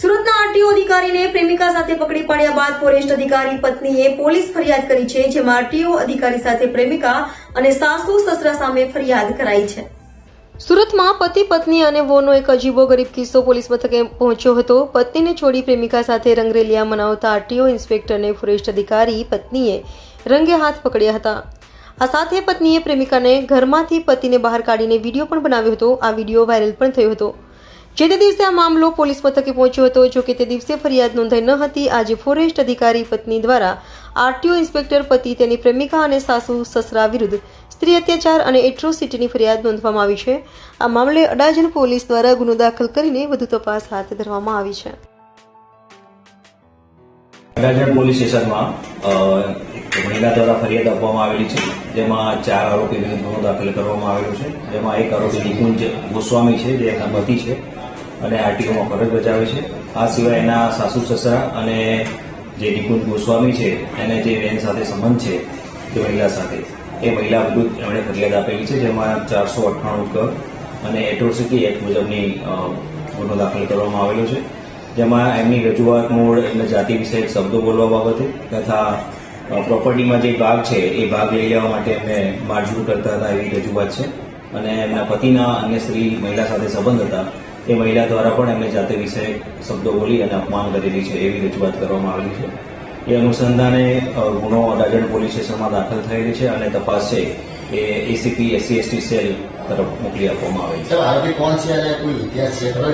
સુરતના આરટીઓ અધિકારીને પ્રેમિકા સાથે પકડી પાડ્યા બાદ ફોરેસ્ટ અધિકારી પત્નીએ પોલીસ ફરિયાદ કરી છે, જેમાં આરટીઓ અધિકારી સાથે પ્રેમિકા અને સાસુ સસરા સામે ફરિયાદ કરાઈ છે. સુરતમાં પતિ, પત્ની અને વોનો એક અજીબો ગરીબ કિસ્સો પોલીસ મથકે પહોંચ્યો હતો. પત્નીને છોડી પ્રેમિકા સાથે રંગરેલિયા મનાવતા આરટીઓ ઇન્સ્પેક્ટરને ફોરેસ્ટ અધિકારી પત્નીએ રંગે હાથ પકડ્યા હતા. આ સાથે પત્નીએ પ્રેમિકાને ઘરમાંથી પતિને બહાર કાઢીને વીડિયો પણ બનાવ્યો હતો. આ વીડિયો વાયરલ પણ થયો હતો. જે તે દિવસે આ મામલો પોલીસ મથકે પહોંચ્યો હતો, જો કે તે દિવસે ફરિયાદ નોંધાઈ ન હતી. આજે ફોરેસ્ટ અધિકારી પત્ની દ્વારા આરટીઓ ઇન્સ્પેક્ટર પતિ, તેની પ્રેમિકા અને સાસુ, સસરા વિરુદ્ધ સ્ત્રી અત્યાચાર અને એટ્રોસિટીની ફરિયાદ નોંધવામાં આવી છે. આ મામલે અડાજણ પોલીસ દ્વારા ગુનો દાખલ કરીને વધુ તપાસ હાથ ધરવામાં આવી છે. અડાજણ પોલીસ સ્ટેશનમાં મહિલા દ્વારા ફરિયાદ આપવામાં આવેલી છે, જેમાં ચાર આરોપી વિરુદ્ધ ગુનો દાખલ કરવામાં આવેલો છે, જેમાં એક આરોપી નિકુંજ ગોસ્વામી છે, જે એમના પતિ છે, અને આરટીઓમાં ફરજ બજાવે છે. આ સિવાય એના સાસુ સસરા અને જે નિકુંજ ગોસ્વામી છે, એને જે બેન સાથે સંબંધ છે, તે મહિલા સાથે. એ મહિલા વિરુદ્ધ એમણે ફરિયાદ આપેલી છે, જેમાં ચારસો અઠ્ઠાણું ક અને એટ્રોસિટી એક્ટ મુજબની ગુનો દાખલ કરવામાં આવેલો છે. જેમાં એમની રજૂઆત મૂળ એમના જાતિ વિષયક શબ્દો બોલવા બાબતે તથા પ્રોપર્ટીમાં જે ભાગ છે, એ ભાગ લઈ લેવા માટે એમને મારઝૂડ કરતા હતા એવી રજૂઆત છે. અને એમના પતિના અન્ય સ્ત્રી મહિલા સાથે સંબંધ હતા. એ મહિલા દ્વારા પણ એમને જાતિ વિષયક શબ્દો બોલી અને અપમાન કરેલી છે એવી રજૂઆત કરવામાં આવેલી છે. એ અનુસંધાને ગુનો અડાજણ પોલીસ સ્ટેશનમાં દાખલ થયેલી છે અને તપાસ છે એ એસીપી એસસી એસટી સેલ તરફ મોકલી આપવામાં આવેલી છે. આરોપી કોણ છે? અને કોઈ ઇતિહાસ છે ખરો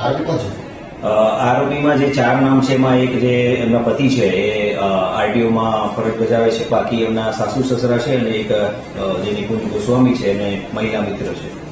આરોપી કોણ છે? આરોપીમાં જે ચાર નામ છે, એમાં એક જે એમના પતિ છે, એ આરટીઓમાં ફરજ બજાવે છે. બાકી એમના સાસુ સસરા છે અને એક જે નિકુંજ ગોસ્વામી છે, અને મહિલા મિત્ર છે.